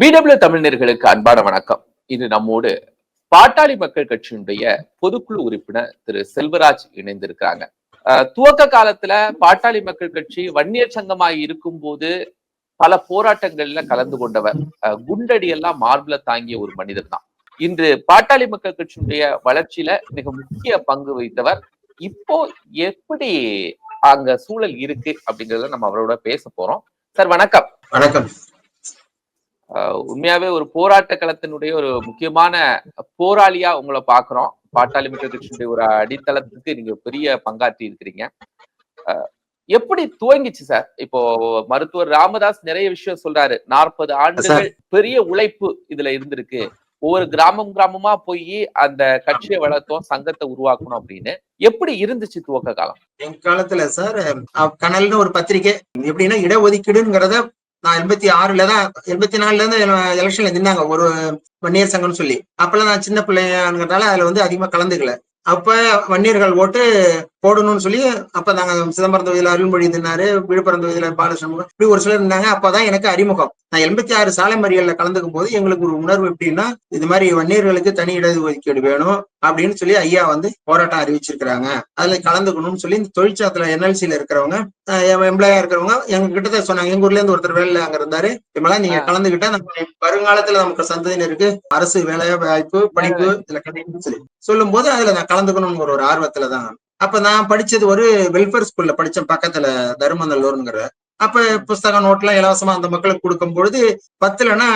PW தமிழர்களுக்கு அன்பான வணக்கம். இது நம்மோடு பாட்டாளி மக்கள் கட்சியினுடைய பொதுக்குழு உறுப்பினர் திரு செல்வராஜ் இணைந்திருக்கிறாங்க. துவக்க காலத்துல பாட்டாளி மக்கள் கட்சி வன்னியர் சங்கமாய் இருக்கும்போது பல போராட்டங்கள்ல கலந்து கொண்டவர். அஹ், குண்டடி எல்லாம் மார்பில தாங்கிய ஒரு மனிதர் தான். இன்று பாட்டாளி மக்கள் கட்சியினுடைய வளர்ச்சியில மிக முக்கிய பங்கு வகித்தவர். இப்போ எப்படி அங்க சூழல் இருக்கு அப்படிங்கறத நம்ம அவரோட பேச போறோம். சார் வணக்கம். வணக்கம். உண்மையாவே ஒரு போராட்ட களத்தினுடைய ஒரு முக்கியமான போராளியா உங்களை பாக்குறோம் பாட்டாளி கட்சியினுடைய ஒரு அடித்தளத்துக்கு நீங்க பெரிய பங்காற்றி இருக்கிறீங்க. ஆஹ் எப்படி துவங்கிச்சு சார்? இப்போ மருத்துவர் ராமதாஸ் நிறைய விஷயம் சொல்றாரு. நாற்பது ஆண்டுகள் பெரிய உழைப்பு இதுல இருந்திருக்கு. ஒவ்வொரு கிராமம் கிராமமா போய் அந்த கட்சியை வளர்த்தோம் சங்கத்தை உருவாக்கணும் அப்படின்னு. எப்படி இருந்துச்சு துவக்க காலம்? எங்க காலத்துல சார் கனல்னு ஒரு பத்திரிக்கை எப்படின்னா இடஒதுக்கீடுங்கிறத நான் எண்பத்தி ஆறுல தான் எண்பத்தி நாலுல இருந்து எலெக்ஷன்ல நின்னாங்க. ஒரு வன்னியர் சங்கம்னு சொல்லி. அப்பெல்லாம் நான் சின்ன பிள்ளைங்கிறதால அதுல வந்து அதிகமா கலந்துக்கல. அப்ப வன்னியர்கள் ஓட்டு போடணும்னு சொல்லி அப்ப நாங்க சிதம்பரம் தொகுதியில அருள்மொழி நின்னாரு விழுப்புரம் தொகுதியில பாலசண்முகம் இப்படி ஒரு சிலர் இருந்தாங்க. அப்பதான் எனக்கு அறிமுகம். நான் எண்பத்தி ஆறு சாலை மறியல்ல கலந்துக்கும் போது எங்களுக்கு ஒரு உணர்வு எப்படின்னா இது மாதிரி வன்னியர்களுக்கு தனி இடஒதுக்கீடு வேணும் அப்படின்னு சொல்லி ஐயா வந்து போராட்டம் அறிவிச்சிருக்கிறாங்க. அதுல கலந்துக்கணும்னு சொல்லி இந்த தொழிற்சாத்துல என்எல்சியில இருக்கிறவங்க எம்ப்ளாயா இருக்கிறவங்க எங்க கிட்ட சொன்னாங்க. எங்க ஊர்ல இருந்து ஒருத்தர் வேலையில அங்க இருந்தாரு. இப்பெல்லாம் நீங்க கலந்துகிட்டா நம்ம வருங்காலத்துல நமக்கு சந்ததியினருக்கு அரசு வேலை வாய்ப்பு படிப்பு இதுல கிடைக்கும்னு சொல்லி. சொல்லும் போது அதுல நான் கலந்துக்கணுங்கிற ஒரு ஒரு ஆர்வத்துல தான் அப்ப நான் படிச்சது ஒரு வெல்ஃபேர் ஸ்கூல்ல படிச்சேன் பக்கத்துல தருமநல்லூருங்கிற. அப்ப புஸ்தகம் நோட்லாம் இலவசமா அந்த மக்களுக்கு கொடுக்கும் பொழுது பத்துலன்னா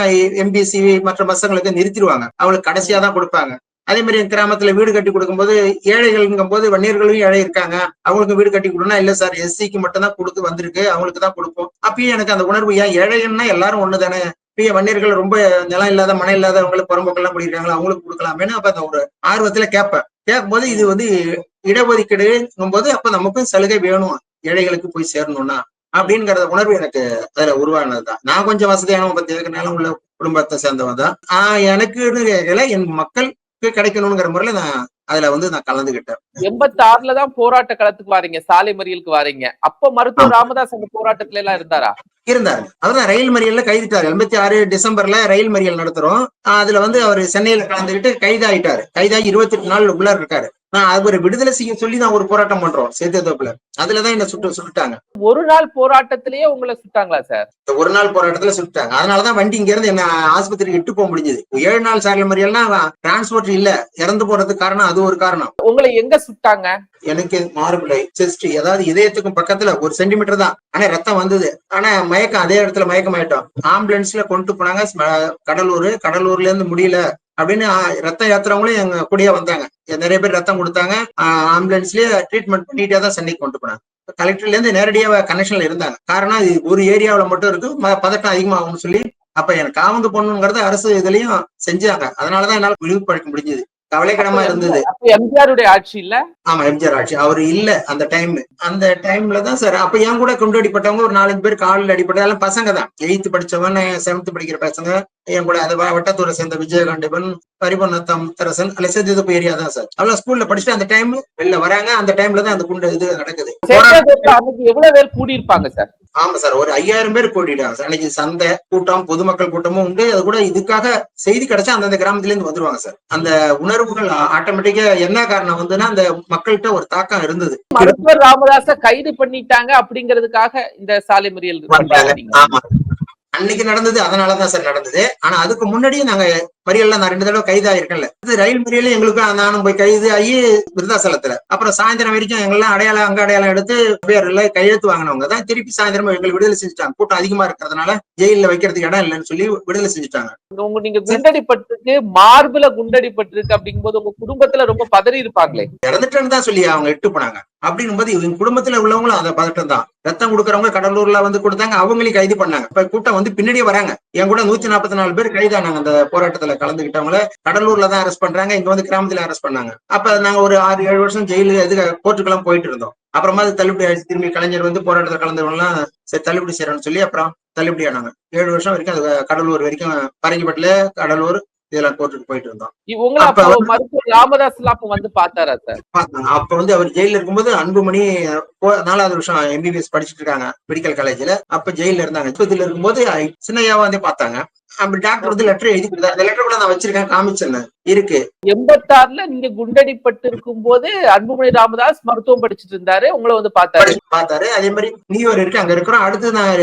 எம்பிசி மற்ற பசங்களுக்கு நிறுத்திடுவாங்க. அவங்களுக்கு கடைசியா தான் கொடுப்பாங்க. அதே மாதிரி கிராமத்துல வீடு கட்டி கொடுக்கும்போது ஏழைகள்ங்கும் போது வன்னியர்களும் ஏழை இருக்காங்க. அவங்களுக்கு வீடு கட்டி கொடுனா இல்ல சார் எஸ்சிக்கு மட்டும் தான் கொடுத்து வந்திருக்கு அவங்களுக்கு தான் கொடுப்போம். அப்பயும் எனக்கு அந்த உணர்வு ஏன் ஏழைகள்னா எல்லாரும் ஒண்ணுதானே? இப்ப வன்னியர்கள் ரொம்ப நிலம் இல்லாத மனம் இல்லாதவங்களுக்கு புறம்போக்கெல்லாம் குடிக்கிறாங்களா அவங்களுக்கு கொடுக்கலாமேன்னு அப்ப அந்த ஒரு ஆர்வத்துல கேட்பேன் கேட்கும்போது இது வந்து இடஒதுக்கீடுங்கும் போது அப்ப நமக்கும் சலுகை வேணும். ஏழைகளுக்கு போய் சேரணும்னா அப்படிங்கிற உணர்வு எனக்கு அதுல உருவானதுதான். நான் கொஞ்சம் வசதியான பத்தி நிலம் உள்ள குடும்பத்தை சேர்ந்தவன் தான் ஆஹ் எனக்கு என் மக்களுக்கு கிடைக்கணுங்கிற முறையில நான் அதுல வந்து நான் கலந்துகிட்டேன். எண்பத்தி ஆறுல தான் போராட்ட களத்துக்கு வாரீங்க சாலை மறியலுக்கு வாரீங்க. அப்ப மருத்துவர் ராமதாஸ் அந்த போராட்டத்துல எல்லாம் இருந்தாரா? இருந்தாரு. அதான் ரயில் மறியல்ல கைதிட்டாரு. எண்பத்தி ஆறு டிசம்பர்ல ரயில் மறியல் நடத்துறோம். அதுல வந்து அவர் சென்னையில கலந்துகிட்டு கைதாயிட்டாரு. கைதாகி இருபத்தி எட்டு நாள் உள்ள இருக்காரு. அவர் விடுதலை செய்ய சொல்லி தான் ஒரு போராட்டம் பண்றோம் சேத்தியத்தோப்புல அதுலதான் என்ன சுட்டு சுட்டுட்டாங்க. ஒரு நாள் போராட்டத்திலேயே உங்களை சுட்டாங்களா சார் இந்த ஒரு நாள் போராட்டத்துல சுட்டாங்க அதனாலதான் வண்டி இங்க இருந்து என்ன ஆஸ்பத்திரிக்கு இட்டு போக முடிஞ்சது. ஏழு நாள் சாரல் மறியல்னா டிரான்ஸ்போர்ட் இல்ல. இறந்து போறதுக்கு காரணம் அது ஒரு காரணம். உங்களை எங்க சுட்டாங்க? எனக்கு மார்பிளை செஸ்ட் ஏதாவது இதயத்துக்கும் பக்கத்துல ஒரு சென்டிமீட்டர் தான். ஆனா ரத்தம் வந்தது. ஆனா மயக்கம் அதே இடத்துல மயக்கம் ஆயிட்டோம் ஆம்புலன்ஸ்ல கொண்டு போனாங்க. கடலூர் கடலூர்ல இருந்து முடியல. அப்படின்னு ஆ, ரத்தம் ஏத்துறவங்களும் எங்க கூடயே வந்தாங்க. நிறைய பேர் ரத்தம் கொடுத்தாங்க. ஆம்புலன்ஸ்லயே ட்ரீட்மெண்ட் பண்ணிட்டே தான் சென்னைக்கு கொண்டு போனாங்க. கலெக்டர்ல இருந்து நேரடியா கனெக்ஷன்ல இருந்தாங்க. காரணம் இது ஒரு ஏரியாவுல மட்டும் இருக்கு. பதட்டம் அதிகமாகும்னு சொல்லி அப்ப எனக்கு காவந்து பொண்ணுங்கிறத அரசு இதுலயும் செஞ்சாங்க. அதனாலதான் என்னால விழிப்படைக்க முடிஞ்சது. கவலைக்கிடமா இருந்தது. எம்ஜிஆருடைய ஆட்சி இல்ல? ஆமா எம்ஜிஆர் ஆட்சி. அவர் இல்ல அந்த டைம் அந்த டைம்ல தான் சார் அப்ப என் கூட கொண்டு அடிப்பட்டவங்க ஒரு நாலஞ்சு பேர் காலில் அடிப்பட்ட எல்லாம் பசங்க தான். எயித்து படிச்சவன் செவன்த் படிக்கிற பசங்க என் கூட அது வட்டத்தூரை சேர்ந்த விஜயகாண்டிபன் பரிபுணத்தம் தரசன் அல்ல சேர்த்து ஏரியா தான் சார். அவ்வளவு ஸ்கூல்ல படிச்சுட்டு அந்த டைம் வெளில வராங்க. அந்த டைம்ல தான் அந்த குண்டு இது நடக்குது. எவ்வளவு பேர் கூடியிருப்பாங்க சார்? ஆமா சார் ஒரு ஐயாயிரம் பேர் கூட்டிட்டாங்க சார். அன்னைக்கு சந்தை கூட்டம் பொதுமக்கள் கூட்டமும் உண்டு. அது கூட இதுக்காக செய்தி கிடைச்சா அந்தந்த கிராமத்துல இருந்து வந்துருவாங்க சார். அந்த உணர்வுகள் ஆட்டோமேட்டிக்கா என்ன காரணம் வந்துன்னா அந்த மக்கள்கிட்ட ஒரு தாக்கம் இருந்தது. மருத்துவர் ராமதாஸ கைது பண்ணிட்டாங்க அப்படிங்கிறதுக்காக இந்த சாலை மறியல். ஆமா. அன்னைக்கு நடந்தது அதனாலதான் சார் நடந்தது. ஆனா அதுக்கு முன்னாடியே நாங்க மறியல்ல நான் ரெண்டு தடவை கைதாயிருக்கேன்ல இது ரயில் மறியல எங்களுக்கு நானும் போய் கைது ஆகி விருதாசலத்துல அப்புறம் சாயந்தரம் வரைக்கும் எங்கெல்லாம் அடையாளம் அங்க அடையாளம் எடுத்து பேர்ல கையெழுத்து வாங்கினவங்க தான் திருப்பி சாயந்தரம் எங்களுக்கு விடுதலை செஞ்சுட்டாங்க. கூட்டம் அதிகமா இருக்கிறதுனால ஜெயில வைக்கிறதுக்கு இடம் இல்லைன்னு சொல்லி விடுதலை செஞ்சுட்டாங்க. உங்க நீங்க குண்டடிப்பட்டிருக்கு மார்புல குண்டடிப்பட்டிருக்கு அப்படிங்கும்போது உங்க குடும்பத்துல ரொம்ப பதறி இருப்பாங்களே. இறந்துட்டேன்னு தான் சொல்லி அவங்க இட்டு போனாங்க. அப்படின்னும் போது இவங்க குடும்பத்துல உள்ளவங்களும் அந்த பதட்டம் தான். ரத்தம் கொடுக்கறவங்க கடலூர்ல வந்து கொடுத்தாங்க அவங்களையும் கைது பண்ணாங்க. இப்ப கூட்டம் வந்து பின்னாடியே வராங்க. என் கூட நூத்தி நாற்பத்தி நாலு பேர் கைதானாங்க அந்த போராட்டத்துல. கலந்துக்கிட்டவங்கள கடலூர்ல தான் அரெஸ்ட் பண்றாங்க இங்க வந்து கிராமத்துல அரெஸ்ட் பண்ணாங்க. அப்ப நாங்க ஒரு ஆறு ஏழு வருஷம் ஜெயிலு இது கோர்ட்டுக்கெல்லாம் போயிட்டு இருந்தோம். அப்புறமா அது தள்ளுபடி ஆயிடுச்சு. திரும்பி கலைஞர் வந்து போராட்டத்தில் கலந்தவங்க எல்லாம் சரி தள்ளுபடி செய்யறோம்னு சொல்லி அப்புறம் தள்ளுபடி ஆனாங்க. ஏழு வருஷம் வரைக்கும் அது கடலூர் வரைக்கும் பரங்கிப்பட்டுல கடலூர் இதெல்லாம் கோர்ட்டுக்கு போயிட்டு இருந்தோம். ராமதாஸ் எல்லாம் வந்து பார்த்தாரா சார்? பார்த்தாங்க. அப்ப வந்து அவர் ஜெயில இருக்கும்போது அன்புமணி நாலாவது வருஷம் எம்பிபிஎஸ் படிச்சுட்டு இருக்காங்க மெடிக்கல் காலேஜ்ல அப்ப ஜெயில இருந்தாங்க. ஆஸ்பத்திரியில இருக்கும்போது சின்னையாவா வந்து பார்த்தாங்க. அப்படி டாக்டர் வந்து லெட்டர் எழுதி கொடுத்தாரு அந்த லெட்டர் கூட நான் வச்சிருக்கேன் காமிச்சிருந்தேன் இருக்கு. எண்பத்தாறுல நீங்க குண்டடிப்பட்டு இருக்கும் போது அன்புமணி ராமதாஸ் மருத்துவம் படிச்சிட்டு இருந்தாரு. உங்களை வந்து பார்த்தாரு. பார்த்தாரு. அதே மாதிரி நியூ இருக்கு அங்க இருக்கிறோம். அடுத்து நான்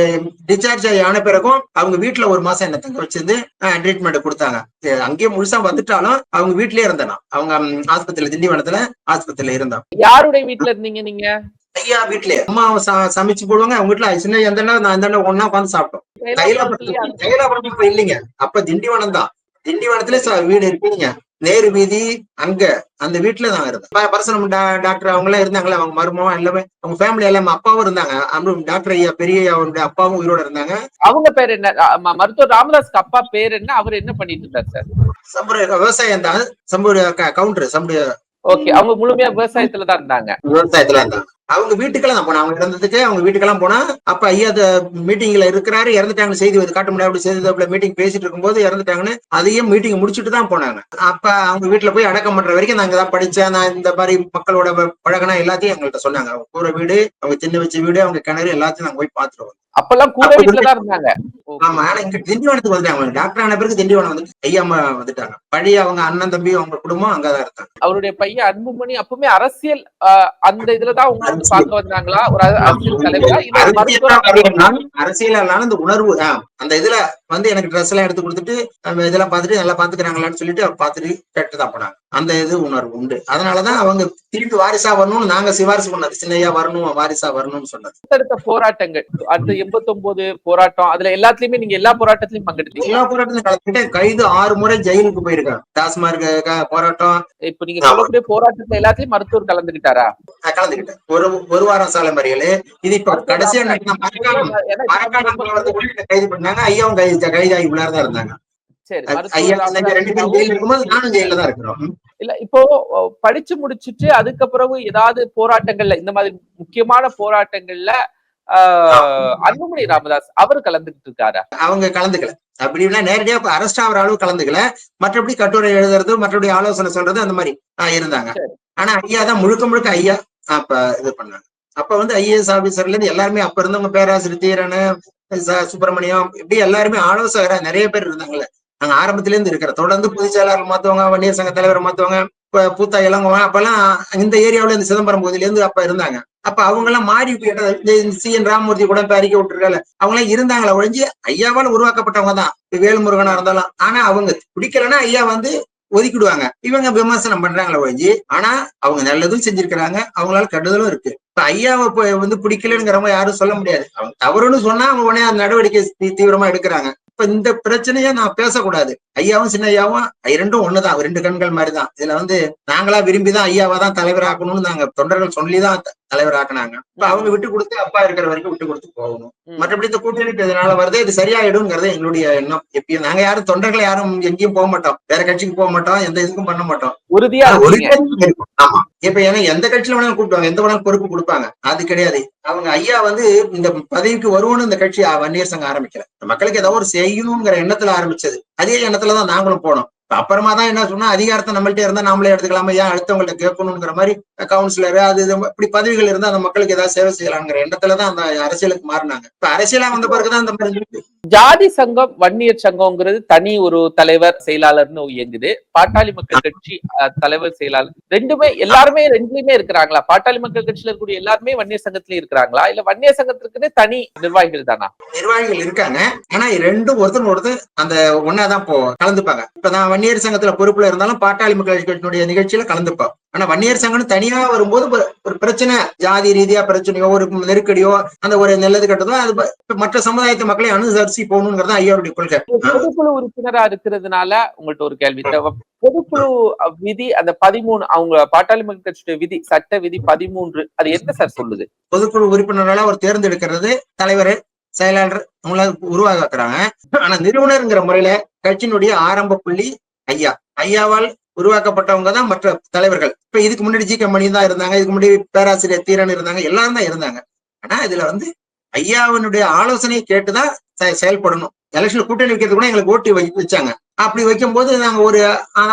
டிஸ்சார்ஜ் ஆகி ஆன பிறகும் அவங்க வீட்டுல ஒரு மாசம் என்ன தங்க வச்சிருந்து ட்ரீட்மெண்ட் கொடுத்தாங்க. அங்கேயே முழுசா வந்துட்டாலும் அவங்க வீட்லயே இருந்தேன். அவங்க ஆஸ்பத்திரியில திண்டிவனத்துல ஆஸ்பத்திரியில இருந்தோம். யாருடைய வீட்டுல இருந்தீங்க நீங்க? ஐயா வீட்லயே. அம்மா ச- சமைச்சு போடுவாங்க அவங்க வீட்டுல சின்ன எந்த நான் அந்த ஒன்னா உட்காந்து சாப்பிட்டோம். தைலாபுரத்துல தைலாபுரம் இப்ப இல்லைங்க. அப்ப திண்டிவனம் தான். திண்டிவனத்துல வீடு இருக்குங்க. நேரு வீதி அங்க அந்த வீட்டுல தான் இருந்தேன். ப- பரசுரம் டா- டாக்டர் அவங்க எல்லாம் இருந்தாங்களே அவங்க மருமகம் எல்லாமே. அவங்க ஃபேமிலி எல்லாமே அப்பாவும் இருந்தாங்க. அப்புறம் டாக்டர் ஐயா பெரிய அவருடைய அப்பாவும் உயிரோட இருந்தாங்க. அவங்க பேர் என்ன? மருத்துவர் ராமதாஸ்க்கு அப்பா பேர் என்ன? அவர் என்ன பண்ணிட்டு இருந்தார் சார்? சம்பூர் விவசாயம் தான். சம்பூர் கவுண்டர் சம்பூர். ஓகே அவங்க முழுமையா விவசாயத்துல தான் இருந்தாங்க. விவசாயத்துல இருந்தாங்க அவங்க வீட்டுக்கெல்லாம் தான் போனா. அவங்க இறந்ததுக்கு அவங்க வீட்டுக்கெல்லாம் போனா அப்ப ஐயா மீட்டிங்ல இருக்கிறாரு இறந்துட்டாங்க செய்தி காட்ட முடியாது அப்படி செய்தி மீட்டிங் பேசிட்டு இருக்கும்போது இறந்துட்டாங்கன்னு அதையும் மீட்டிங் முடிச்சுட்டு தான் போனாங்க. அப்ப அவங்க வீட்டுல போய் அடக்கம் பண்ற வரைக்கும் நான் தான் படிச்சேன். நான் இந்த மாதிரி மக்களோட பழகினா எல்லாத்தையும் எங்கள்கிட்ட சொன்னாங்க. அவங்க கூற வீடு அவங்க சின்ன வச்ச வீடு அவங்க கிணறு எல்லாத்தையும் நாங்க போய் பாத்துருவோம் அப்பெல்லாம் கூட அப்ப வீட்டுல தான் இருந்தாங்க. ஆமா ஆனா இங்க திண்டிவனத்துக்கு வந்துட்டாங்க. டாக்டர் ஆன பிறகு திண்டிவனம் வந்து அம்மா வந்துட்டாங்க. பழைய அவங்க அண்ணன் தம்பி அவங்க குடும்பம் அங்கதான் இருந்தாங்க. அவருடைய பையன் அன்புமணி அப்பவுமே அரசியல் அந்த இதுலதான் உங்களை வந்து பார்க்க வந்தாங்களா? ஒரு அர- அரசியல் தலைவரா? இல்ல ஒரு மருத்துவரா அரசியல் அரசியலாலும் இந்த உணர்வு அந்த இதுல வந்து எனக்கு ட்ரெஸ் எல்லாம் எடுத்து கொடுத்துட்டு நம்ம இதெல்லாம் பார்த்துட்டு நல்லா பாத்துக்கிறாங்களான்னு சொல்லிட்டு அவர் பார்த்துட்டு கேட்டுதான் போனாங்க. அந்த இது உணர்வு உண்டு. அதனாலதான் அவங்க திருப்பி வாரிசா வரணும்னு நாங்க சிபாரிசு பண்ணது. சின்னையா வரணும் வாரிசா வரணும்னு சொன்னது. போராட்டங்கள். அடுத்த எண்பத்தொன்பது போராட்டம் அதுல எல்லாத்துலயுமே நீங்க எல்லா போராட்டத்திலயும் பங்கெடுத்தீங்க. எல்லா போராட்டத்திலும் கைது ஆறு முறை ஜெயிலுக்கு போயிருக்காங்க. டாஸ்மார்க் க- போராட்டம். இப்ப நீங்க சொல்லக்கூடிய போராட்டத்துல எல்லாத்துலயும் மருத்துவர் கலந்துகிட்டாரா நான் கலந்துக்கிட்டேன் ஒரு ஒரு வாரம் சாலை மறியல். இது இப்ப கடைசியா கைது பண்ணாங்க. ஐயாவும் கைது கைதாகி உள்ளார தான் இருந்தாங்க. இல்ல இப்போ படிச்சு முடிச்சிட்டு அதுக்கப்புறம் ஏதாவது போராட்டங்கள்ல இந்த மாதிரி முக்கியமான போராட்டங்கள்ல அன்புமணி ராமதாஸ் அவர் கலந்துகிட்டு இருக்காரா? அவங்க கலந்துக்கல. அப்படின்னா நேரடியா அரெஸ்ட் ஆகிற அளவு கலந்துக்கல. மற்றபடி கட்டுரை எழுதுறது மற்றபடி ஆலோசனை சொல்றது அந்த மாதிரி இருந்தாங்க. ஆனா ஐயா தான் முழுக்க முழுக்க ஐயா அப்ப இது பண்ணாங்க. அப்ப வந்து ஐஏஎஸ் ஆபீசர்ல இருந்து எல்லாருமே அப்ப இருந்தவங்க பேராசிரியர் தீரன் சுப்பிரமணியம் இப்படி எல்லாருமே ஆலோசகரா நிறைய பேர் இருந்தாங்கல்ல. நாங்க ஆரம்பத்துல இருந்து இருக்கிற தொடர்ந்து பொதுச் செயலாளர் மாத்துவாங்க வன்னியர் சங்க தலைவரை மாத்துவாங்க. இப்ப பூத்தா இளங்குவன் அப்பெல்லாம் இந்த ஏரியாவில இந்த சிதம்பரம் பகுதியில இருந்து அப்ப இருந்தாங்க. அப்ப அவங்க எல்லாம் மாறி இந்த சி என் ராமமூர்த்தி கூட இப்ப அறிக்கை விட்டுருக்கால அவங்க எல்லாம் இருந்தாங்களா ஒழிஞ்சு ஐயாவால் உருவாக்கப்பட்டவங்க தான் வேல்முருகனா இருந்தாலும் ஆனா அவங்க பிடிக்கலன்னா ஐயா வந்து ஒதுக்கிடுவாங்க. இவங்க விமர்சனம் பண்றாங்களே ஒழிஞ்சு ஆனா அவங்க நல்லதும் செஞ்சிருக்கிறாங்க. அவங்களால கெடுதலும் இருக்கு. இப்ப ஐயாவை வந்து பிடிக்கலங்கிறவங்க யாரும் சொல்ல முடியாது. அவங்க தவறுன்னு சொன்னா அவங்க உடனே அந்த நடவடிக்கை தீவிரமா எடுக்கிறாங்க. இப்ப இந்த பிரச்சனைய நான் பேசக்கூடாது. ஐயாவும் சின்ன ஐயாவும் ரெண்டும் ஒண்ணுதான். ரெண்டு கண்கள் மாதிரிதான். இதுல வந்து நாங்களா விரும்பிதான் ஐயாவா தான் தலைவராக்கணும்னு நாங்க தொண்டர்கள் சொல்லிதான் தலைவராக்குனாங்க. இப்ப அவங்க விட்டு கொடுத்து அப்பா இருக்கிற வரைக்கும் விட்டு கொடுத்து போகணும். மற்றபடி இந்த கூட்டணி இதனால வருது? இது சரியாயிடுங்கிறது எங்களுடைய எண்ணம். எப்பயும் நாங்க யாரும் தொண்டர்கள் யாரும் எங்கேயும் போக மாட்டோம். வேற கட்சிக்கு போக மாட்டோம். எந்த இதுக்கும் பண்ண மாட்டோம். உறுதியா. ஆமா. இப்ப ஏன்னா எந்த கட்சியில வேணாலும் கூப்பிடுவாங்க. எந்த வேணாலும் பொறுப்பு கொடுப்பாங்க. அது கிடையாது. அவங்க ஐயா வந்து இந்த பதவிக்கு வருவோம்னு இந்த கட்சி வன்னியர் சங்கம் ஆரம்பிக்கல. மக்களுக்கு ஏதோ ஒரு செய்யணுங்கிற எண்ணத்துல ஆரம்பிச்சது. அதே எண்ணத்துலதான் நாங்களும் போனோம். அப்புறமா தான் என்ன சொன்னா அதிகாரத்தை நம்மள்ட்ட இருந்தா நாமளே எடுத்துக்கலாமா? ஏன் அடுத்தவங்கள்ட்ட கேட்கணுங்கிற மாதிரி கவுன்சிலர் அது இப்படி பதவிகள் இருந்தா அந்த மக்களுக்கு ஏதாவது சேவை செய்யலாங்கிற எண்ணத்துலதான் அந்த அரசியலுக்கு மாறினாங்க. இப்ப அரசியலா வந்த பிறகுதான் அந்த மாதிரி. ஜாதி சங்கம் வன்னியர் சங்கம்ங்கிறது தனி ஒரு தலைவர் செயலாளர்னு இயங்குது. பாட்டாளி மக்கள் கட்சி தலைவர் செயலாளர். ரெண்டுமே எல்லாருமே ரெண்டுலயுமே இருக்கிறாங்களா? பாட்டாளி மக்கள் கட்சியில இருக்கக்கூடிய எல்லாருமே வன்னியர் சங்கத்திலயும் இருக்கிறாங்களா? இல்ல வன்னியர் சங்கத்திற்குன்னு தனி நிர்வாகிகள் தானா? நிர்வாகிகள் இருக்காங்க. ஆனா ரெண்டும் ஒருத்தர் ஒருத்தர் அந்த ஒன்னாதான் போ கலந்துப்பாங்க. இப்ப நான் வன்னியர் சங்கத்துல பொறுப்புல இருந்தாலும் பாட்டாளி மக்கள் கட்சியினுடைய நிகழ்ச்சியில கலந்துப்போம் ஆனா வன்னியர் சங்கம்னு தனியா வரும்போது ஒரு- பிரச்சனை ஜாதி ரீதியா பிரச்சனையோ ஒரு நெருக்கடியோ அந்த ஒரு நல்லது கெட்டதோ அது மற்ற சமுதாயத்து மக்களை அனுசரிச்சு போகணுங்கிறது ஐயாவுடைய கொள்கை. பொதுக்குழு உறுப்பினரா இருக்கிறதுனால உங்கள்ட்ட ஒரு கேள்வி. பொதுக்குழு விதி அந்த பதிமூணு அவங்க பாட்டாளி மக்கள் கட்சியுடைய விதி சட்ட விதி பதிமூன்று அது என்ன சார் சொல்லுது? பொதுக்குழு உறுப்பினர்களா அவர் தேர்ந்தெடுக்கிறது தலைவர் செயலாளர் அவங்கள உருவாக்குறாங்க. ஆனா நிறுவனர்ங்கிற முறையில கட்சியினுடைய ஆரம்ப புள்ளி ஐயா. ஐயாவால் உருவாக்கப்பட்டவங்க தான் மற்ற தலைவர்கள். இப்ப இதுக்கு முன்னாடி ஜி கம்பெனி தான் இருந்தாங்க. இதுக்கு முன்னாடி பேராசிரியர் தீரன் இருந்தாங்க. எல்லாரும் தான் இருந்தாங்க. ஆனா இதுல வந்து ஐயாவினுடைய ஆலோசனையை கேட்டுதான் செ- செயல்படணும். எலெக்ஷன் கூட்டணி வைக்கிறது கூட எங்களுக்கு ஓட்டு வச்சாங்க. அப்படி வைக்கும்போது நாங்க ஒரு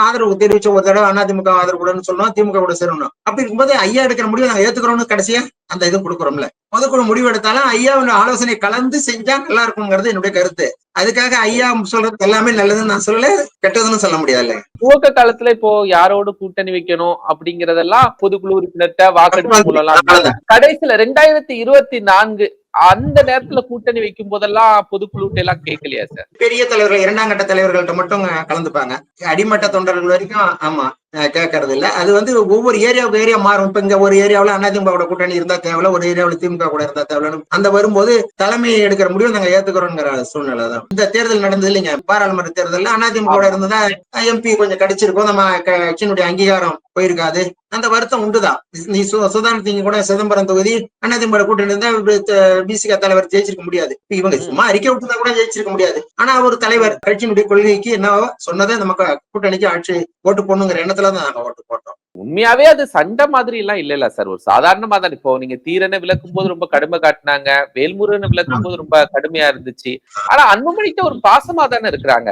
ஆதரவு தெரிவிச்ச ஒரு தடவை அதிமுக ஆதரவு கூடன்னு சொன்னோம் திமுக கூட சேரணும். அப்படி இருக்கும்போது ஐயா எடுக்கிற முடிவு நாங்க ஏத்துக்கிறோம்னு கடைசியா அந்த இது கொடுக்குறோம்ல. பொதுக்குழு முடிவு எடுத்தாலும் ஐயாவின் ஆலோசனை கலந்து செஞ்சா நல்லா இருக்குங்கிறது என்னுடைய கருத்து. அதுக்காக ஐயா சொல்றது எல்லாமே நல்லதுன்னு நான் சொல்லல கெட்டதுன்னு சொல்ல முடியாது துவக்க காலத்துல இப்போ யாரோடு கூட்டணி வைக்கணும் அப்படிங்கறதெல்லாம் பொதுக்குழு உறுப்பினர்கிட்ட வாக்கெடுப்பு கடைசியில ரெண்டாயிரத்தி இருபத்தி நான்கு அந்த நேரத்துல கூட்டணி வைக்கும் போதெல்லாம் பொதுக்குழு எல்லாம் கேட்கலையா சார்? பெரிய தலைவர்கள் இரண்டாம் கட்ட தலைவர்கள்ட்ட மட்டும் கலந்துப்பாங்க. அடிமட்ட தொண்டர்கள் வரைக்கும் ஆமா. கேட்கறது இல்ல. அது வந்து ஒவ்வொரு ஏரியாவுக்கு ஏரியா மாறும். இப்ப இங்க ஒரு ஏரியாவுல அதிமுக கூட்டணி இருந்தா தேவையில்ல ஒரு ஏரியாவுல திமுக கூட இருந்தா தேவையில்ல. அந்த வரும்போது தலைமை எடுக்கிற முடிவு நாங்க ஏத்துக்கிறோங்கிற சூழ்நிலை தான். இந்த தேர்தல் நடந்தது இல்லைங்க. பாராளுமன்ற தேர்தல்ல அதிமுக கூட இருந்ததா எம்பி கொஞ்சம் கிடைச்சிருக்கும். நம்ம கட்சியினுடைய அங்கீகாரம் போயிருக்காது. அந்த வருத்தம் உண்டுதான். நீ சுதாரணத்திங்க கூட சிதம்பரம் தொகுதி அதிமுக கூட்டணி இருந்தா பிசிக தலைவர் ஜெயிச்சிருக்க முடியாது. இவங்க சும்மா அறிக்கை விட்டுதான் கூட ஜெயிச்சிருக்க முடியாது. ஆனா ஒரு தலைவர் கட்சியினுடைய கொள்கைக்கு என்னவோ சொன்னதை நமக்கு கூட்டணிக்கு ஆட்சி ஓட்டு போடணுங்கிற எண்ணத்துல தான் நாங்க ஓட்டு போட்டோம் உண்மையாவே அது சண்டை மாதிரி எல்லாம் இல்ல இல்ல சார். ஒரு சாதாரணமா தான் இப்போ நீங்க தீரனை விளக்கும் போது ரொம்ப கடுமை காட்டினாங்க வேல்முருகனை விளக்கும் போது ரொம்ப கடுமையா இருந்துச்சு. ஆனா அன்புமணிக்கு ஒரு பாசமா தானே இருக்கிறாங்க.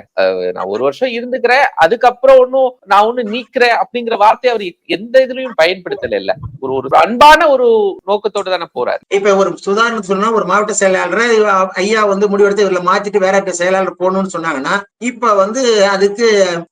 நான் ஒரு வருஷம் இருந்துக்கிறேன் அதுக்கப்புறம் ஒன்னும் நான் ஒண்ணு நீக்கிறேன் அப்படிங்கிற வார்த்தையை அவர் எந்த இதுலயும் பயன்படுத்தல இல்ல. ஒரு ஒரு அன்பான ஒரு நோக்கத்தோட தானே போறாரு. இப்ப ஒரு சுதாரணம் சொன்னா ஒரு மாவட்ட செயலாளரை ஐயா வந்து முடிவெடுத்து இவர்ல மாத்திட்டு வேற செயலாளர் போகணும்னு சொன்னாங்கன்னா இப்ப வந்து அதுக்கு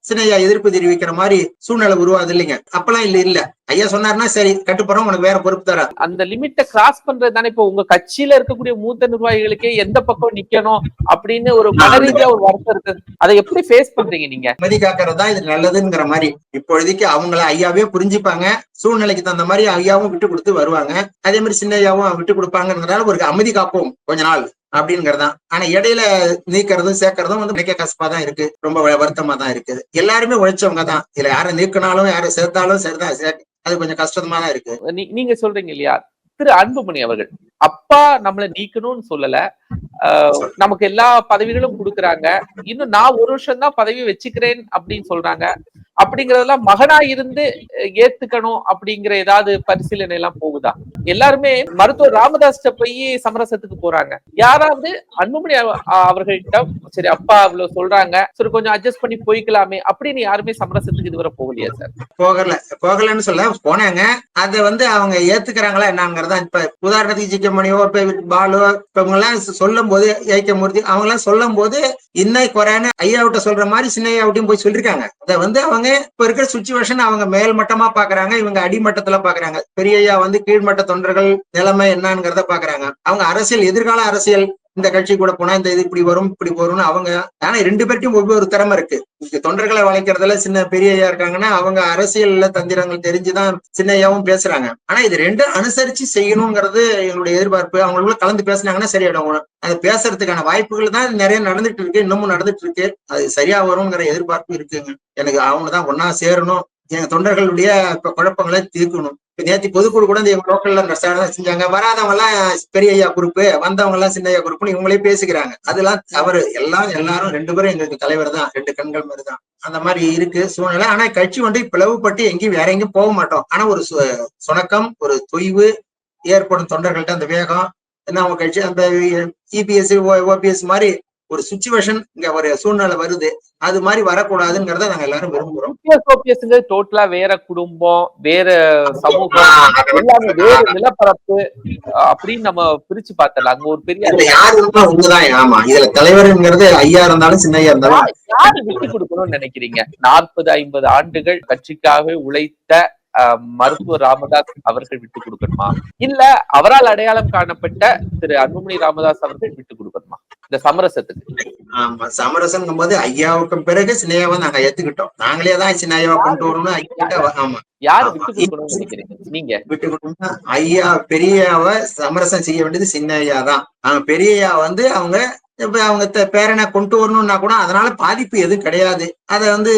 சின்னையா எதிர்ப்பு தெரிவிக்கிற மாதிரி சூழ்நிலை உருவாது இல்லைங்க. அப்பெல்லாம் இல்ல இல்ல. ஐயா சொன்னாருன்னா சரி கட்டுப்படுறோம் உனக்கு வேற பொறுப்பு தர அந்த லிமிட்டை கிராஸ் பண்றது தானே இப்போ உங்க கட்சியில இருக்கக்கூடிய மூத்த நிர்வாகிகளுக்கே எந்த பக்கம் நிக்கணும் அப்படின்னு ஒரு மனரீதியா ஒரு வருத்தம் இருக்கு அதை எப்படி ஃபேஸ் பண்றீங்க நீங்க? அமைதி காக்கிறது தான் இது நல்லதுங்கிற மாதிரி. இப்பொழுதைக்கு அவங்கள ஐயாவே புரிஞ்சுப்பாங்க. சூழ்நிலைக்கு தகுந்த மாதிரி ஐயாவும் விட்டு கொடுத்து வருவாங்க. அதே மாதிரி சின்ன ஐயாவும் விட்டு கொடுப்பாங்கன்றதால ஒரு அமைதி காப்போம் கொஞ்ச நாள். அப்படிங்கறதுதான் ஆனா இடையில நீக்கிறதும் சேர்க்கறதும் வந்து மிக கசப்பா தான் இருக்கு. ரொம்ப வருத்தமா தான் இருக்குது. எல்லாருமே உழைச்சவங்க தான் இதுல யாரை நீக்கினாலும் யாரை சேர்த்தாலும் சரிதான் அது கொஞ்சம் கஷ்டமா தான் இருக்கு நீங்க சொல்றீங்க இல்லையா? திரு அன்புமணி அவர்கள். அப்பா நம்மள நீக்கணும்னு சொல்லல. நமக்கு எல்லா பதவிகளும் கொடுக்கறாங்க. இன்னும் நான் ஒரு வருஷம் தான் பதவி வச்சுக்கிறேன் அப்படின்னு சொல்றாங்க. அப்படிங்கறதெல்லாம் மகனா இருந்து ஏத்துக்கணும் அப்படிங்கிற ஏதாவது பரிசீலனை எல்லாம் போகுதா? எல்லாருமே மருத்துவர் ராமதாஸ் போய் சமரசத்துக்கு போறாங்க. யாராவது அன்புமணி அவர்கள்ட்ட சரி அப்பா இவ்வளவு சொல்றாங்க சரி கொஞ்சம் அட்ஜஸ்ட் பண்ணி போய்க்கலாமே அப்படின்னு யாருமே சமரசத்துக்கு இதுவரை போகலையா சார்? போகல போகலன்னு சொல்ல போனாங்க. அதை வந்து அவங்க ஏத்துக்கிறாங்களா என்னங்கிறதா இப்ப உதாரணத்துக்கு ஜிக்கமணியோ இப்ப பாலு இப்ப இவங்க எல்லாம் சொல்லும் போது ஏக்கமூர்த்தி அவங்க எல்லாம் சொல்லும் போது இன்னை குறையான ஐயாவிட்ட சொல்ற மாதிரி சின்னையாவிட்டையும் போய் சொல்லிருக்காங்க. அதை வந்து அவங்க இப்ப இருக்கிற சுச்சுவேஷன் அவங்க மேல் மட்டமா பாக்குறாங்க இவங்க அடிமட்டத்துல பாக்குறாங்க. பெரிய ஐயா வந்து கீழ்மட்ட தொண்டர்கள் நிலைமை என்னங்கிறத பாக்குறாங்க. அவங்க அரசியல் எதிர்கால அரசியல் இந்த கட்சி கூட போனா இந்த இது இப்படி வரும் இப்படி வரும்னு அவங்க ஆனா ரெண்டு பேர்ட்டையும் ஒவ்வொரு திறமை இருக்கு. தொண்டர்களை வளைக்கிறதுல சின்ன பெரிய ஐயா இருக்காங்கன்னா அவங்க அரசியல்ல தந்திரங்கள் தெரிஞ்சுதான் சின்னையாவும் பேசுறாங்க. ஆனா இது ரெண்டும் அனுசரிச்சு செய்யணுங்கிறது எங்களுடைய எதிர்பார்ப்பு. அவங்களுக்குள்ள கலந்து பேசுனாங்கன்னா சரியாயிடும். அது பேசுறதுக்கான வாய்ப்புகள் தான் நிறைய நடந்துட்டு இருக்கு இன்னமும் நடந்துட்டு இருக்கு. அது சரியா வருங்கிற எதிர்பார்ப்பு இருக்குங்க. எனக்கு அவங்க தான் ஒன்னா சேரணும். எங்க தொண்டர்களுடைய குழப்பங்களை தீர்க்கணும். இப்ப நேற்று பொதுக்குழு கூட இந்த லோக்கல்ல செஞ்சாங்க. வராதவங்க எல்லாம் பெரிய ஐயா குரூப்பு வந்தவங்க எல்லாம் சின்ன ஐயா குரூப்னு இவங்களே பேசிக்கிறாங்க. அதெல்லாம் தவறு. எல்லாம் எல்லாரும் ரெண்டு பேரும் எங்களுக்கு தலைவர் தான். ரெண்டு கண்கள் மாதிரி தான். அந்த மாதிரி இருக்கு சூழ்நிலை. ஆனா கட்சி வந்து பிளவுபட்டு எங்கேயும் வேற எங்கேயும் போக மாட்டோம். ஆனா ஒரு சுணக்கம் ஒரு தொய்வு ஏற்படும் தொண்டர்கள்ட்ட அந்த வேகம். என்ன அவங்க கட்சி அந்த இபிஎஸ் ஓபிஎஸ் மாதிரி ஒரு சுச்சுவேஷன் இங்க ஒரு சூழ்நிலை வருது அது மாதிரி வரக்கூடாதுங்கிறத நாங்க எல்லாரும் விரும்புறோம். டோட்டலா வேற குடும்பம் வேற சமூகம் எல்லாமே வேற நிலப்பரப்பு அப்படின்னு நம்ம பிரிச்சு பார்த்தலாம் அங்க ஒரு பெரிய யாரு இருந்தா உண்மைதான் ஆமா. இதுல தலைவருங்கிறது ஐயா இருந்தாலும் சின்ன ஐயா இருந்தாலும். யாரு விட்டு கொடுக்கணும்னு நினைக்கிறீங்க? நாற்பது ஐம்பது ஆண்டுகள் கட்சிக்காக உழைத்த மருத்துவர் ராமதாஸ் அவர்கள் விட்டு கொடுக்கணுமா? இல்ல அவரால் அடையாளம் காணப்பட்ட திரு அன்புமணி ராமதாஸ் அவர்கள் விட்டு கொடுக்கணுமா? இந்த சமரசத்துக்கு. ஆமா சமரசங்கும் போது ஐயாவுக்கு பிறகு சின்னையாவை நாங்க ஏத்துக்கிட்டோம். நாங்களே தான் சின்னையாவை கொண்டு வரணும்னு ஐயா ஆமா. யாரு கொடுக்கணும்னு நீங்க. விட்டு கொடுத்தோம்னா ஐயா பெரியயாவை சமரசம் செய்ய வேண்டியது சின்ன ஐயா தான். அவங்க பெரிய ஐயா வந்து அவங்க இப்ப அவங்க பேரனை கொண்டு வரணும்னா கூட அதனால பாதிப்பு எதுவும் கிடையாது. அதை வந்து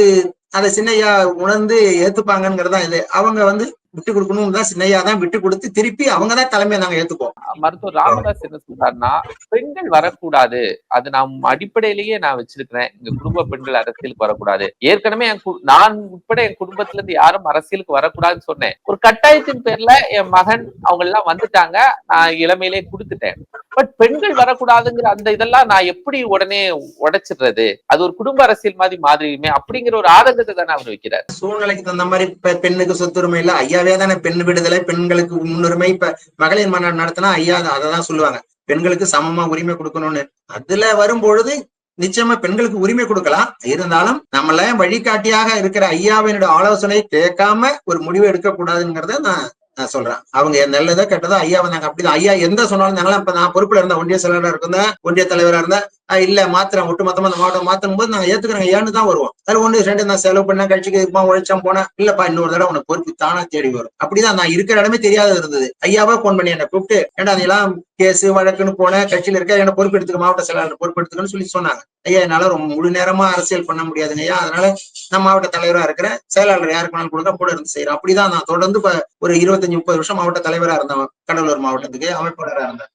அதை சின்னையா உணர்ந்து ஏத்துப்பாங்கங்கிறதா இது. அவங்க வந்து விட்டு கொடுக்கணும் தான் சின்னையா தான் விட்டு கொடுத்து திருப்பி அவங்க தான் தலைமையை நாங்க ஏத்துப்போம் மருத்துவர் ராமதாஸ் என்ன சொல்றாருன்னா பெண்கள் வரக்கூடாது. அது நான் அடிப்படையிலேயே நான் வச்சிருக்கிறேன். எங்க குடும்ப பெண்கள் அரசியலுக்கு வரக்கூடாது. ஏற்கனவே என் கு- நான் உட்பட என் குடும்பத்துல இருந்து யாரும் அரசியலுக்கு வரக்கூடாதுன்னு சொன்னேன். ஒரு கட்டாயத்தின் பேர்ல என் மகன் அவங்க எல்லாம் வந்துட்டாங்க. நான் இளமையிலே கொடுத்துட்டேன். பட் பெண்கள் வரக்கூடாதுங்கிற அந்த இதெல்லாம் நான் எப்படி உடனே உடைச்சிடுறது? அது ஒரு குடும்ப அரசியல் மாதிரி மாதிரியுமே அப்படிங்கிற ஒரு ஆதங்கத்தை தானே அவர் வைக்கிறார். சூழ்நிலைக்கு தகுந்த மாதிரி பெண்ணுக்கு சொத்துரிமை இல்ல. ஐயாவே தானே பெண் விடுதலை பெண்களுக்கு முன்னுரிமை இப்ப மகளிர் மாநாடு நடத்தினா ஐயா அதை தான் சொல்லுவாங்க. பெண்களுக்கு சமமா உரிமை கொடுக்கணும்னு. அதுல வரும்பொழுது நிச்சயமா பெண்களுக்கு உரிமை கொடுக்கலாம். இருந்தாலும் நம்மள வழிகாட்டியாக இருக்கிற ஐயாவினோட ஆலோசனை கேட்காம ஒரு முடிவு எடுக்க கூடாதுங்கிறத நான் நான் சொல்றேன். அவங்க நல்லதோ கெட்டதோ ஐயா நாங்க அப்படிதான். ஐயா எந்த சொன்னாலும் நாங்களாம் இப்ப நான் பொறுப்புல இருந்தேன் ஒன்றிய செயலாளராக இருந்தேன் ஒன்றிய தலைவரா இருந்தேன் இல்ல மாத்திரம் ஒட்டு மொத்தமா அந்த மாவட்டம் மாத்தும் போது நாங்க ஏத்துக்கிறோம். ஐயான்னு தான் வருவோம். அது ஒண்ணு ரெண்டு நான் செலவு பண்ண கட்சிக்கு இதுமா உழைச்சா போனேன் இல்லப்பா இன்னொரு தடவை உனக்கு பொறுப்பு தானா தேடி வரும். அப்படிதான் நான் இருக்கிற இடமே தெரியாத இருந்தது. ஐயாவா போன் பண்ணி என்ன கூப்பிட்டு ஏன்டா அதெல்லாம் கேஸ் வழக்குன்னு போனேன் கட்சியில இருக்க என்ன பொறுப்பு எடுத்துக்க மாவட்ட செயலாளர் பொறுப்பு எடுத்துக்கன்னு சொல்லி சொன்னாங்க. ஐயா என்னால ரொம்ப முழு நேரமா அரசியல் பண்ண முடியாதுங்க ஐயா. அதனால நான் மாவட்ட தலைவரா இருக்கிறேன். செயலாளர் யாருக்கு வேணாலும் கொடுக்க கூட இருந்து செய்யறேன் அப்படிதான் நான் தொடர்ந்து ஒரு இருபத்தஞ்சு முப்பது வருஷம் மாவட்ட தலைவரா இருந்தேன் கடலூர் மாவட்டத்துக்கு அமைப்பாளராக இருந்தேன்.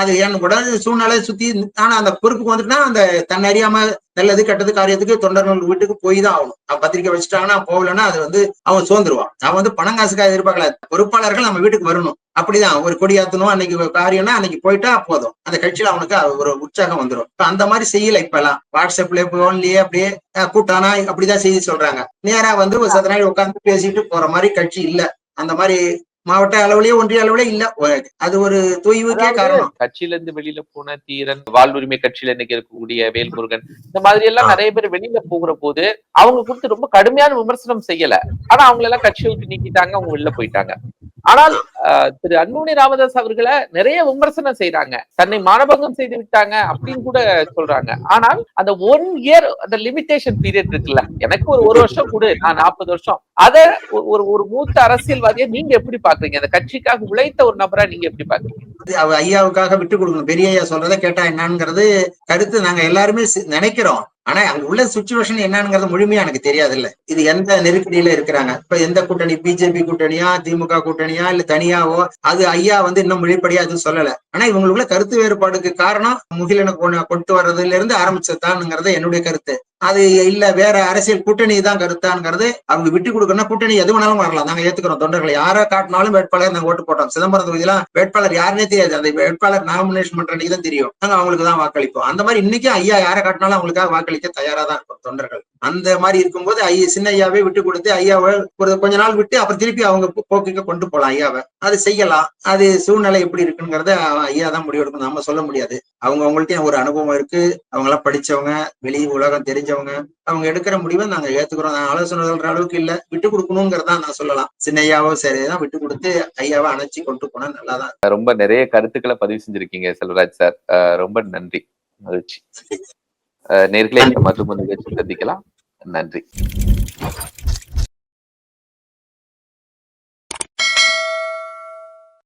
அது ஏன்னு கூட சூழ்நிலை சுத்தி ஆனா அந்த பொறுப்புக்கு வந்துட்டுனா அந்த தன்னை அறியாம நல்லது கெட்டது காரியத்துக்கு தொண்டர்கள் வீட்டுக்கு போய் தான் ஆகணும். அவன் பத்திரிக்கை வச்சுட்டாங்கன்னா போகலன்னா அது வந்து அவன் சோர்ந்துருவான். அவன் வந்து பணம் காசுக்காக எதிர்பார்க்கல. பொறுப்பாளர்கள் நம்ம வீட்டுக்கு வரணும். அப்படிதான். ஒரு கொடி ஆத்தணும் அன்னைக்கு காரியம்னா அன்னைக்கு போயிட்டா போதும். அந்த கட்சியில அவனுக்கு ஒரு உற்சாகம் வந்துடும் இப்ப அந்த மாதிரி செய்யல இப்ப எல்லாம் வாட்ஸ்அப்ல போன்லயே அப்படியே கூட்டானா அப்படிதான் செய்தி சொல்றாங்க. நேரா வந்து ஒரு சதநாயகம் உட்காந்து பேசிட்டு போற மாதிரி கட்சி இல்ல. அந்த மாதிரி மாவட்ட அளவுலயே ஒன்றிய அளவுல இல்ல. அது ஒரு தொய்வுக்கே காரணம். கட்சியில இருந்து வெளியில போன தீரன் வாழ்வுரிமை கட்சியில இன்னைக்கு இருக்கக்கூடிய வேல்முருகன் இந்த மாதிரி எல்லாம். நிறைய பேர் வெளியில போகிற போது அவங்க குறித்து ரொம்ப கடுமையான விமர்சனம் செய்யல. ஆனா அவங்கள எல்லாம் விட்டு நீக்கிட்டாங்க அவங்க வெளில போயிட்டாங்க. ஆனால் திரு அன்புமணி ராமதாஸ் அவர்களை நிறைய விமர்சனம் செய்யறாங்க தன்னை மானபங்கம் செய்து விட்டாங்க அப்படின்னு கூட சொல்றாங்க. ஆனால் அந்த ஒன் இயர் அந்த லிமிடேஷன் பீரியட் இருக்குல்ல எனக்கு ஒரு ஒரு வருஷம் கூட நான் நாற்பது வருஷம். அத ஒரு- ஒரு மூத்த அரசியல்வாதியை நீங்க எப்படி பாக்குறீங்க அந்த கட்சிக்காக உழைத்த ஒரு நபரா நீங்க எப்படி பாக்குறீங்க அவ ஐயாவுக்காக விட்டு கொடுக்கணும். பெரிய ஐயா சொல்றதை கேட்டா என்னங்கிறது கருத்து நாங்க எல்லாருமே நினைக்கிறோம். ஆனா அங்க உள்ள சுச்சுவேஷன் என்னங்கிறது முழுமையா எனக்கு தெரியாது இல்ல இது எந்த நெருக்கடியில இருக்கிறாங்க? இப்ப எந்த கூட்டணி? பிஜேபி கூட்டணியா? திமுக கூட்டணியா? இல்ல தனியாவோ? அது ஐயா வந்து இன்னும் வெளிப்படையா எதுவும் சொல்லல. ஆனா இவங்களுக்குள்ள கருத்து வேறுபாடுக்கு காரணம் முகிலனை கொண்டு- கொண்டு வர்றதுல இருந்து ஆரம்பிச்சதான்ங்கிறது என்னுடைய கருத்து. அது இல்ல வேற அரசியல் கூட்டணி தான் கருத்தாங்கிறது அவங்க விட்டு கொடுக்கணும் கூட்டணி எது வேணாலும் வரலாம். நாங்க ஏத்துக்கிறோம் தொண்டர்களை. யாரை காட்டினாலும் வேட்பாளர் நாங்க ஓட்டு போட்டோம். சிதம்பரம் தொகுதியெல்லாம் வேட்பாளர் யாருன்னே தெரியாது. அந்த வேட்பாளர் நாமினேஷன் பண்ற அன்னைக்கு தான் தெரியும். நாங்க அவங்களுக்கு தான் வாக்களிப்போம். அந்த மாதிரி இன்னைக்கும் ஐயா யாரை காட்டினாலும் அவங்களுக்காக வாக்களிக்க தயாரா தான் இருக்கும் தொண்டர்கள். அந்த மாதிரி இருக்கும்போது ஐயா சின்ன ஐயாவே விட்டு கொடுத்து ஐயாவை ஒரு கொஞ்ச நாள் விட்டு அப்புறம் திருப்பி அவங்க போக்குக்கு கொண்டு போலாம் ஐயாவை. அது செய்யலாம். அது சூழ்நிலை எப்படி இருக்குங்கிறத ஐயா தான் முடிவெடுக்கணும் நம்ம சொல்ல முடியாது. அவங்க அவங்கள்ட்ட ஒரு அனுபவம் இருக்கு. அவங்க எல்லாம் படிச்சவங்க வெளி உலகம் தெரிஞ்சவங்க அவங்க எடுக்கிற முடிவை நாங்க ஏத்துக்கிறோம். நான் ஆலோசனை சொல்ற அளவுக்கு இல்ல. விட்டு கொடுக்கணுங்கிறதா நான் சொல்லலாம். சின்ன ஐயாவோ சரிதான் விட்டு கொடுத்து ஐயாவை அணைச்சி கொண்டு போனா நல்லாதான் ரொம்ப நிறைய கருத்துக்களை பதிவு செஞ்சிருக்கீங்க செல்வராஜ் சார். அஹ் ரொம்ப நன்றி. மகிழ்ச்சி. நேர்களை இந்த நிகழ்ச்சி சந்திக்கலாம். நன்றி.